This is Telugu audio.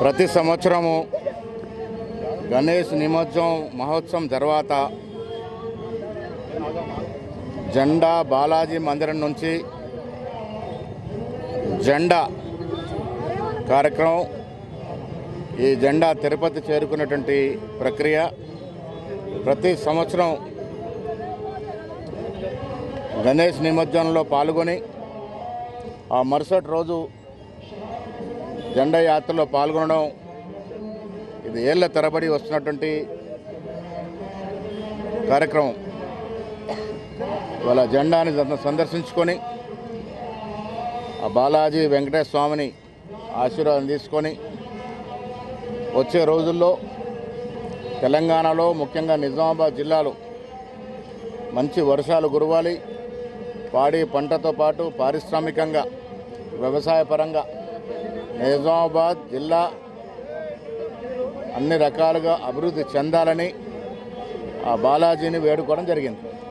ప్రతి సంవత్సరము గణేష్ నిమజ్జనం మహోత్సవం తర్వాత జెండా బాలాజీ మందిరం నుంచి జెండా కార్యక్రమం ఈ జెండా తిరుపతి చేరుకున్నటువంటి ప్రక్రియ. ప్రతి సంవత్సరం గణేష్ నిమజ్జనంలో పాల్గొని ఆ మరుసటి రోజు జెండా యాత్రలో పాల్గొనడం ఇది ఏళ్ళ తరబడి వస్తున్నటువంటి కార్యక్రమం. వాళ్ళ జెండాని సందర్శించుకొని ఆ బాలాజీ వెంకటేశ్వర స్వామిని ఆశీర్వాదం తీసుకొని వచ్చే రోజుల్లో తెలంగాణలో ముఖ్యంగా నిజామాబాద్ జిల్లాలో మంచి వర్షాలు కురవాలి. పాడి పంటతో పాటు పారిశ్రామికంగా వ్యవసాయపరంగా నిజామాబాద్ జిల్లా అన్ని రకాలుగా అభివృద్ధి చెందాలని ఆ బాలాజీని వేడుకోవడం జరిగింది.